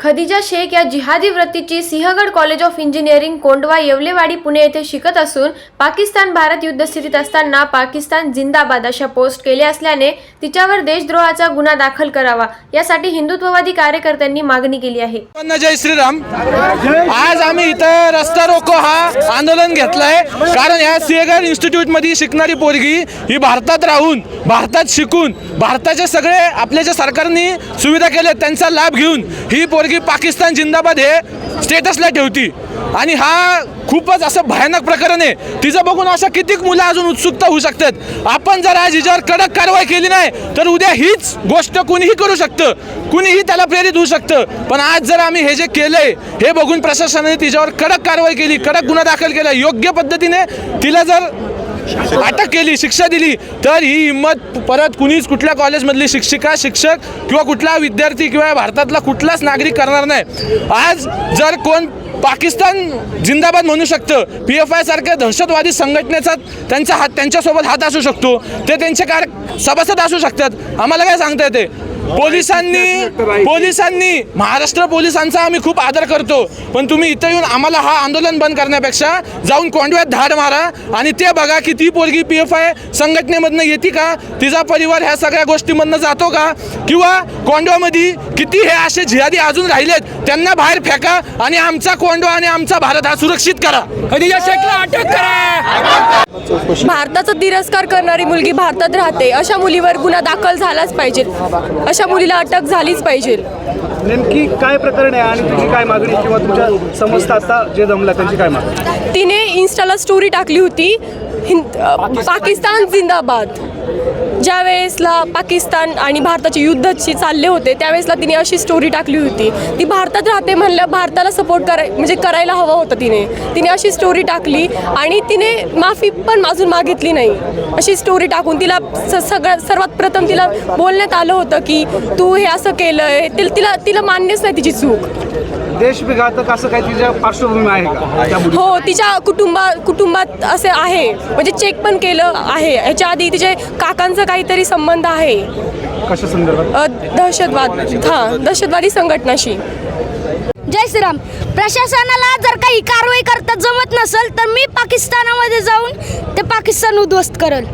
खदिजा शेख या जिहादी वृत्तीची Sinhagad college of engineering Kondhwa Yewalewadi Pune येथे शिकत असून पाकिस्तान भारत युद्धस्थितीत असताना पाकिस्तान जिंदाबाद अशा पोस्ट केल्या असल्याने तिच्यावर देशद्रोहाचा गुन्हा दाखल करावा यासाठी हिंदुत्ववादी कार्यकर्त्यांनी मागणी केली आहे. जय श्रीराम. आज आम्ही इथं रस्ता रोको हा आंदोलन घेतलाय. कारण या सिंहगड इन्स्टिट्यूटमध्ये शिकणारी पोरगी ही भारतात राहून भारतात शिकून भारताचे सगळे आपल्या ज्या सरकारने सुविधा केल्या त्यांचा लाभ घेऊन ही पोरगी की पाकिस्तान जिंदाबाद हे स्टेटसला ठेवती. आणि हा खूपच असं भयानक प्रकरण आहे. तिचं बघून अशा कितीक मुलं अजून उत्सुकता होऊ शकतात? आपण जर आज हिच्यावर कडक कारवाई केली नाही तर उद्या हीच गोष्ट कुणीही करू शकतं. कुणीही त्याला प्रेरित होऊ शकतं. पण आज जर आम्ही हे जे केलंय हे बघून प्रशासनाने तिच्यावर कडक कारवाई केली कडक गुन्हा दाखल केला योग्य पद्धतीने तिला जर अटक केली शिक्षा दिली. तर ही हिंमत परत कुणीच कुठल्या कॉलेजमधली शिक्षिका शिक्षक किंवा कुठला विद्यार्थी किंवा भारतातला कुठलाच नागरिक करणार नाही. आज जर कोण पाकिस्तान जिंदाबाद म्हणू शकतं पी एफ आय सारख्या दहशतवादी संघटनेचा त्यांचा हात त्यांच्यासोबत हात असू शकतो. ते त्यांचे कार सभासद असू शकतात. आम्हाला काय सांगता येते? पोलिसांनी पोलिसांनी महाराष्ट्र पोलिसांचा आम्ही खूप आदर करतो. पण तुम्ही इथं येऊन आम्हाला हा आंदोलन बंद करण्यापेक्षा जाऊन कोंडव्यात धाड मारा आणि ते बघा की ती पोरगी पी एफ आय संघटनेमधनं येते का? तिचा परिवार ह्या सगळ्या गोष्टीमधनं जातो का? किंवा कोंडव्यामध्ये किती हे असे जिहादी अजून राहिलेत त्यांना बाहेर फेका आणि आमचा कोंडवा आणि आमचा भारत हा सुरक्षित करा. शेखला अटक करा. भारताचा तिरस्कार करणारी मुलगी भारतात राहते. अशा मुलीवर गुन्हा दाखल झालाच पाहिजे. अशा मुलीला अटक झालीच पाहिजे. नेमकी काय प्रकरण आहे आणि तुझी काय मागणी किंवा तुमच्या समजता आता जे जमलं त्यांची काय मागणी? तिने इन्स्टाला स्टोरी टाकली होती. हिंद पाकिस्तान जिंदाबाद. ज्या वेळेसला पाकिस्तान आणि भारताचे युद्धची चालले होते त्यावेळेसला तिने अशी स्टोरी टाकली होती. ती भारतात राहते म्हणलं भारताला सपोर्ट कराय म्हणजे करायला हवं होतं तिने. तिने अशी स्टोरी टाकली आणि तिने माफी पण अजून मागितली नाही. अशी स्टोरी टाकून तिला स सगळ्यात सर्वात प्रथम तिला बोलण्यात आलं होतं की तू हे असं केलं तिला तिला तिला मान्यच नाही तिची चूक. देशविघातक असं काही तिच्या पार्श्वभूमी आहे का? त्या मुली हो तिच्या कुटुंबा कुटुंबात असे आहे. म्हणजे चेक पण केलं आहे. ह्याच्या आधी तिचे काकांचा काहीतरी संबंध आहे. कशा संदर्भात? अ, दहशतवाद हां दहशतवादी संघटनाशी. जय श्रीराम. प्रशासनाला जर काही कारवाई करता जमत नसेल तर मी पाकिस्तानामध्ये जाऊन ते पाकिस्तान उद्ध्वस्त करल.